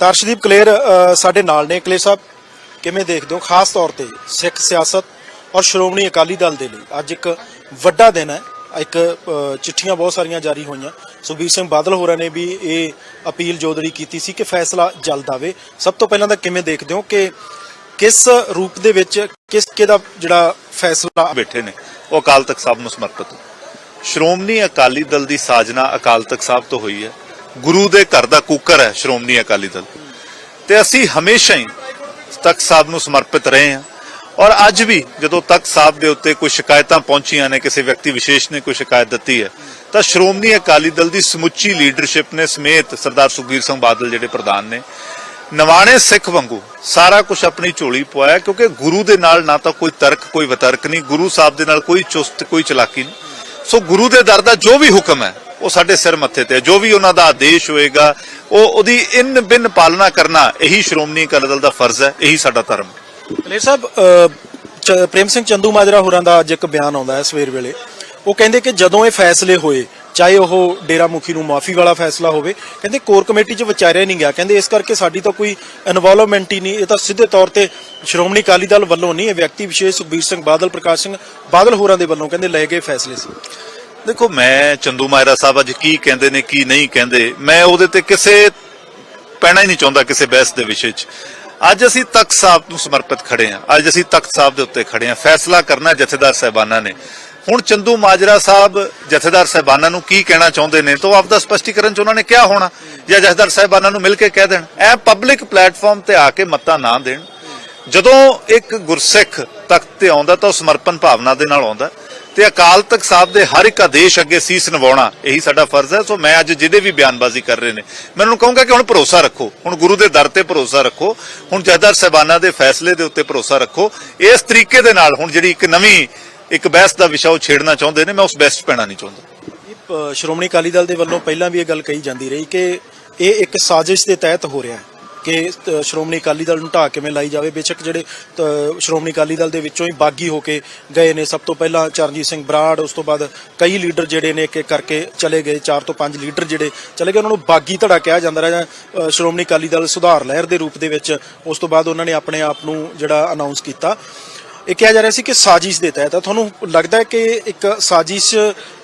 ਤਰਸ਼ਦੀਪ ਕਲੇਰ ਸਾਡੇ ਨਾਲ ਨੇ ਕਲੇਰ ਸਾਹਿਬ, ਕਿਵੇਂ ਦੇਖਦੇ ਹੋ? ਖਾਸ ਤੌਰ ਤੇ ਸਿੱਖ ਸਿਆਸਤ ਔਰ ਸ਼੍ਰੋਮਣੀ ਅਕਾਲੀ ਦਲ ਦੇ ਲਈ ਅੱਜ ਇੱਕ ਵੱਡਾ ਦਿਨ ਹੈ। ਇੱਕ ਚਿੱਠੀਆਂ ਬਹੁਤ ਸਾਰੀਆਂ ਜਾਰੀ ਹੋਈਆਂ। ਸੁਖਬੀਰ ਸਿੰਘ ਬਾਦਲ ਹੋਰਾਂ ਨੇ ਵੀ ਇਹ ਅਪੀਲ ਜੋਦੜੀ ਕੀਤੀ ਸੀ ਕਿ ਫੈਸਲਾ ਜਲਦ ਆਵੇ ਸਭ ਤੋਂ ਪਹਿਲਾਂ ਤਾਂ ਕਿਵੇਂ ਦੇਖਦੇ ਹੋ ਕਿ ਕਿਸ ਰੂਪ ਦੇ ਵਿੱਚ ਕਿਸ ਦਾ ਜਿਹੜਾ ਫੈਸਲਾ ਬੈਠੇ ਨੇ, ਉਹ ਅਕਾਲ ਤਖਤ ਸਾਹਿਬ ਨੂੰ ਸਮਰਪਿਤ ਸ਼੍ਰੋਮਣੀ ਅਕਾਲੀ ਦਲ ਦੀ ਸਾਜਨਾ ਅਕਾਲ ਤਖਤ ਸਾਹਿਬ ਤੋਂ ਹੋਈ ਹੈ। ਗੁਰੂ ਦੇ ਘਰ ਦਾ ਕੂਕਰ ਹੈ, ਸ਼੍ਰੋਮਣੀ ਅਕਾਲੀ ਦਲ। ਤੇ ਅਸੀਂ ਹਮੇਸ਼ਾ ਹੀ ਤਖਤ ਸਾਹਿਬ ਨੂੰ ਸਮਰਪਿਤ ਰਹੇ ਹਾਂ। ਔਰ ਅੱਜ ਵੀ ਜਦੋਂ ਤਖਤ ਸਾਹਿਬ ਦੇ ਉੱਤੇ ਕੋਈ ਸ਼ਿਕਾਇਤਾਂ ਪਹੁੰਚੀਆਂ ਨੇ, ਕਿਸੇ ਵਿਅਕਤੀ ਵਿਸ਼ੇਸ਼ ਨੇ ਕੋਈ ਸ਼ਿਕਾਇਤ ਦਿੱਤੀ ਹੈ, ਤਾਂ ਸ਼੍ਰੋਮਣੀ ਅਕਾਲੀ ਦਲ ਦੀ ਸਮੁੱਚੀ ਲੀਡਰਸ਼ਿਪ ਨੇ ਸਮੇਤ ਸਰਦਾਰ ਸੁਖਬੀਰ ਸਿੰਘ ਬਾਦਲ ਜਿਹੜੇ ਪ੍ਰਧਾਨ ਨੇ ਨਵਾਣੇ ਸਿੱਖ ਵਾਂਗੂ ਸਾਰਾ ਕੁਝ ਆਪਣੀ ਝੋਲੀ ਪਵਾਇਆ, ਕਿਉਂਕਿ ਗੁਰੂ ਦੇ ਨਾਲ ਨਾ ਤਾਂ ਕੋਈ ਤਰਕ, ਕੋਈ ਵਤਰਕ ਨਹੀਂ, ਗੁਰੂ ਸਾਹਿਬ ਦੇ ਨਾਲ ਕੋਈ ਚੁਸਤ, ਕੋਈ ਚਲਾਕੀ ਨਹੀਂ। ਸੋ ਗੁਰੂ ਦੇ ਦਰ ਦਾ ਜੋ ਵੀ ਹੁਕਮ ਹੈ ਉਹ ਸਾਡੇ ਸਿਰ ਮੱਥੇ ਤੇ ਜੋ ਵੀ ਉਹਨਾਂ ਦਾ ਆਦੇਸ਼ ਹੋਏਗਾ, ਉਹ ਉਹਦੀ ਇਨ ਬਿਨ ਪਾਲਣਾ ਕਰਨਾ ਇਹੀ ਸ਼੍ਰੋਮਣੀ ਅਕਾਲੀ ਦਲ ਦਾ ਫਰਜ਼ ਹੈ, ਇਹੀ ਸਾਡਾ ਧਰਮ ਕਲੇਰ ਸਾਹਿਬ ਪ੍ਰੇਮ ਸਿੰਘ ਚੰਦੂ ਮਾਜਰਾ ਹੋਰਾਂ ਦਾ ਅੱਜ ਇੱਕ ਬਿਆਨ ਆਉਂਦਾ ਹੈ ਸਵੇਰ ਵੇਲੇ। ਉਹ ਕਹਿੰਦੇ ਕਿ ਜਦੋਂ ਇਹ ਫੈਸਲੇ ਹੋਏ, ਚਾਹੇ ਉਹ ਡੇਰਾ ਮੁਖੀ ਨੂੰ ਮਾਫੀ ਵਾਲਾ ਫੈਸਲਾ ਹੋਵੇ, ਕਹਿੰਦੇ ਕੋਰ ਕਮੇਟੀ 'ਚ ਵਿਚਾਰਿਆ ਨਹੀਂ ਗਿਆ। ਕਹਿੰਦੇ ਇਸ ਕਰਕੇ ਸਾਡੀ ਤਾਂ ਕੋਈ ਇਨਵੋਲਵਮੈਂਟ ਹੀ ਨਹੀਂ, ਇਹ ਤਾਂ ਸਿੱਧੇ ਤੌਰ ਤੇ ਸ਼੍ਰੋਮਣੀ ਅਕਾਲੀ ਦਲ ਵੱਲੋਂ ਨਹੀਂ, ਇਹ ਵਿਅਕਤੀ ਵਿਸ਼ੇਸ਼ ਸੁਖਬੀਰ ਸਿੰਘ ਬਾਦਲ, ਪ੍ਰਕਾਸ਼ ਸਿੰਘ ਬਾਦਲ ਹੋਰਾਂ ਦੇ ਵੱਲੋਂ ਕਹਿੰਦੇ ਲਏ ਗਏ ਫੈਸਲੇ ਸੀ। ਦੇਖੋ, ਮੈਂ ਚੰਦੂ ਮਾਇਰਾ ਸਾਹਿਬ ਅੱਜ ਕੀ ਕਹਿੰਦੇ ਨੇ, ਕੀ ਨਹੀਂ ਕਹਿੰਦੇ, ਮੈਂ ਉਹਦੇ ਤੇ ਕਿਸੇ ਪੈਣਾ ਹੀ ਨਹੀਂ ਚਾਹੁੰਦਾ ਕਿਸੇ ਬਹਿਸ ਦੇ ਵਿਸ਼ੇ 'ਚ। ਅੱਜ ਅਸੀਂ ਤਖਤ ਸਾਹਿਬ ਨੂੰ ਸਮਰਪਿਤ ਖੜੇ ਹਾਂ। ਅੱਜ ਅਸੀਂ ਤਖਤ ਸਾਹਿਬ ਦੇ ਉੱਤੇ ਖੜੇ ਹਾਂ। ਫੈਸਲਾ ਕਰਨਾ ਜਥੇਦਾਰ ਸਾਹਿਬਾਨਾਂ ਨੇ। ਹੁਣ ਚੰਦੂ ਮਾਜਰਾ ਸਾਹਿਬ ਜਥੇਦਾਰ ਸਾਹਿਬਾਨਾਂ ਨੂੰ ਕੀ ਕਹਿਣਾ ਚਾਹੁੰਦੇ ਨੇ, ਤਾਂ ਉਹ ਆਪਦਾ ਸਪਸ਼ਟੀਕਰਨ ਚ ਉਹਨਾਂ ਨੇ ਕਿਹਾ ਹੋਣਾ, ਜਾਂ ਜਥੇਦਾਰ ਸਾਹਿਬਾਨਾਂ ਨੂੰ ਮਿਲ ਕੇ ਕਹਿ ਦੇਣ। ਇਹ ਪਬਲਿਕ ਪਲੇਟਫਾਰਮ ਤੇ ਆ ਕੇ ਮੱਤਾ ਨਾ ਦੇਣ। ਜਦੋਂ ਇੱਕ ਗੁਰਸਿੱਖ ਤਖਤ ਤੇ ਆਉਂਦਾ, ਤਾਂ ਉਹ ਸਮਰਪਣ ਭਾਵਨਾ ਦੇ ਨਾਲ ਆਉਂਦਾ। ਤੇ ਅਕਾਲ ਤਖਤ ਸਾਹਿਬ ਦੇ ਹਰ ਇੱਕ ਆਦੇਸ਼ ਅੱਗੇ ਸੀਸ ਨਿਵਾਉਣਾ, ਇਹੀ ਸਾਡਾ ਫਰਜ਼ ਹੈ। ਸੋ ਮੈਂ ਅੱਜ ਜਿਹਦੇ ਵੀ ਬਿਆਨਬਾਜ਼ੀ ਕਰ ਰਹੇ ਨੇ, ਮੈਂ ਉਹਨੂੰ ਕਹੂੰਗਾ ਕਿ ਹੁਣ ਭਰੋਸਾ ਰੱਖੋ। ਹੁਣ ਗੁਰੂ ਦੇ ਦਰ ਤੇ ਭਰੋਸਾ ਰੱਖੋ। ਹੁਣ ਜਥੇਦਾਰ ਸਾਹਿਬਾਨਾਂ ਦੇ ਫੈਸਲੇ ਦੇ ਉੱਤੇ ਭਰੋਸਾ ਰੱਖੋ। ਇਸ ਤਰੀਕੇ ਦੇ ਨਾਲ ਹੁਣ ਜਿਹੜੀ ਇੱਕ ਨਵੀਂ, ਇੱਕ ਬਹਿਸ ਦਾ ਵਿਸ਼ਾ ਉਹ ਛੇੜਨਾ ਚਾਹੁੰਦੇ ਨੇ, ਮੈਂ ਉਸ ਬਹਿਸ 'ਚ ਪੈਣਾ ਨਹੀਂ ਚਾਹੁੰਦਾ। ਸ਼੍ਰੋਮਣੀ ਅਕਾਲੀ ਦਲ ਦੇ ਵੱਲੋਂ ਪਹਿਲਾਂ ਵੀ ਇਹ ਗੱਲ ਕਹੀ ਜਾਂਦੀ ਰਹੀ ਕਿ ਇਹ ਇੱਕ ਸਾਜ਼ਿਸ਼ ਦੇ ਤਹਿਤ ਹੋ ਰਿਹਾ ਹੈ। ਕਿ ਸ਼੍ਰੋਮਣੀ ਅਕਾਲੀ ਦਲ ਨੂੰ ਢਾਹ ਕਿਵੇਂ ਲਾਈ ਜਾਵੇ? ਬੇਸ਼ੱਕ ਜਿਹੜੇ ਸ਼੍ਰੋਮਣੀ ਅਕਾਲੀ ਦਲ ਦੇ ਵਿੱਚੋਂ ਹੀ ਬਾਗੀ ਹੋ ਕੇ ਗਏ ਨੇ। ਸਭ ਤੋਂ ਪਹਿਲਾਂ ਚਰਨਜੀਤ ਸਿੰਘ ਬਰਾੜ, ਉਸ ਤੋਂ ਬਾਅਦ ਕਈ ਲੀਡਰ ਜਿਹੜੇ ਨੇ ਇੱਕ ਕਰਕੇ ਚਲੇ ਗਏ। 4 ਤੋਂ 5 ਲੀਡਰ ਜਿਹੜੇ ਚਲੇ ਗਏ। ਉਹਨਾਂ ਨੂੰ ਬਾਗੀ ਧੜਾ ਕਿਹਾ ਜਾਂਦਾ ਰਿਹਾ ਸ਼੍ਰੋਮਣੀ ਅਕਾਲੀ ਦਲ ਸੁਧਾਰ ਲਹਿਰ ਦੇ ਰੂਪ ਦੇ ਵਿੱਚ ਉਸ ਤੋਂ ਬਾਅਦ ਉਹਨਾਂ ਨੇ ਆਪਣੇ ਆਪ ਨੂੰ ਜਿਹੜਾ ਅਨਾਉਂਸ ਕੀਤਾ। ਇਹ ਕਿਹਾ ਜਾ ਰਿਹਾ ਸੀ ਕਿ ਸਾਜ਼ਿਸ਼ ਦੇ ਤਹਿਤ। ਆ ਤੁਹਾਨੂੰ ਲੱਗਦਾ ਹੈ ਕਿ ਇੱਕ ਸਾਜ਼ਿਸ਼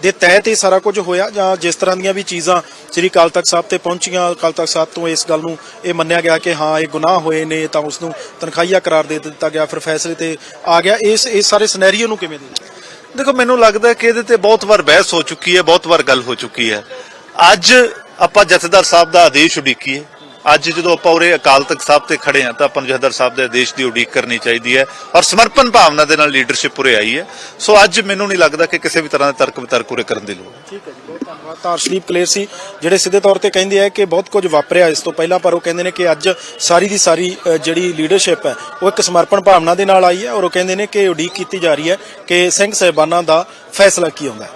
ਦੇ ਤਹਿਤ ਇਹ ਸਾਰਾ ਕੁਝ ਹੋਇਆ ਜਾਂ ਜਿਸ ਤਰ੍ਹਾਂ ਦੀਆਂ ਵੀ ਚੀਜ਼ਾਂ ਸ੍ਰੀ ਅਕਾਲ ਤਖਤ ਸਾਹਿਬ ਤੇ ਪਹੁੰਚੀਆਂ, ਅਕਾਲ ਤਖਤ ਸਾਹਿਬ ਤੋਂ ਇਸ ਗੱਲ ਨੂੰ ਇਹ ਮੰਨਿਆ ਗਿਆ ਕਿ ਹਾਂ, ਇਹ ਗੁਨਾਹ ਹੋਏ ਨੇ ਤਾਂ ਉਸ ਨੂੰ ਤਨਖਾਹੀਆ ਕਰਾਰ ਦੇ ਦਿੱਤਾ ਗਿਆ, ਫਿਰ ਫੈਸਲੇ ਤੇ ਆ ਗਿਆ। ਇਸ ਇਸ ਸਾਰੇ ਸਿਨੈਰੀਓ ਨੂੰ ਕਿਵੇਂ ਦੇਖਦੇ ਦੇਖੋ, ਮੈਨੂੰ ਲੱਗਦਾ ਕਿ ਇਹਦੇ ਤੇ ਬਹੁਤ ਵਾਰ ਬਹਿਸ ਹੋ ਚੁੱਕੀ ਹੈ, ਬਹੁਤ ਵਾਰ ਗੱਲ ਹੋ ਚੁੱਕੀ ਹੈ। ਅੱਜ ਆਪਾਂ ਜਥੇਦਾਰ ਸਾਹਿਬ ਦਾ ਆਦੇਸ਼ ਉਡੀਕੀਏ। ਅੱਜ ਜਦੋਂ ਆਪਾਂ ਉਰੇ ਅਕਾਲ ਤਖਤ ਸਾਹਿਬ ਤੇ ਖੜੇ ਆ ਤਾਂ ਆਪਾਂ ਨੂੰ ਜਥੇਦਾਰ ਸਾਹਿਬ ਦੇ ਆਦੇਸ਼ ਦੀ ਉਡੀਕ ਕਰਨੀ ਚਾਹੀਦੀ ਹੈ ਔਰ ਸਮਰਪਣ ਭਾਵਨਾ ਦੇ ਨਾਲ ਲੀਡਰਸ਼ਿਪ ਉਰੇ ਆਈ ਹੈ। ਸੋ ਅੱਜ ਮੈਨੂੰ ਨਹੀਂ ਲੱਗਦਾ ਕਿ ਕਿਸੇ ਵੀ ਤਰ੍ਹਾਂ ਦੇ ਤਰਕ ਵਿਤਰਕ ਉਰੇ ਕਰਨ ਦੀ ਲੋੜ ਹੈ। ਠੀਕ ਹੈ ਜੀ, ਬਹੁਤ ਧੰਨਵਾਦ। ਤਾਂ ਅਰਸ਼ਦੀਪ ਕਲੇਰ ਸੀ, ਜਿਹੜੇ ਸਿੱਧੇ ਤੌਰ ਤੇ ਕਹਿੰਦੇ ਆ ਕਿ ਬਹੁਤ ਕੁਝ ਵਾਪਰਿਆ ਇਸ ਤੋਂ ਪਹਿਲਾਂ, ਪਰ ਉਹ ਕਹਿੰਦੇ ਨੇ ਕਿ ਅੱਜ ਸਾਰੀ ਦੀ ਸਾਰੀ ਜਿਹੜੀ ਲੀਡਰਸ਼ਿਪ ਹੈ, ਉਹ ਇੱਕ ਸਮਰਪਣ ਭਾਵਨਾ ਦੇ ਨਾਲ ਆਈ ਹੈ ਔਰ ਉਹ ਕਹਿੰਦੇ ਨੇ ਕਿ ਉਡੀਕ ਕੀਤੀ ਜਾ ਰਹੀ ਹੈ ਕਿ ਸਿੰਘ ਸਾਹਿਬਾਨਾਂ ਦਾ ਫੈਸਲਾ ਕੀ ਆਉਂਦਾ ਹੈ।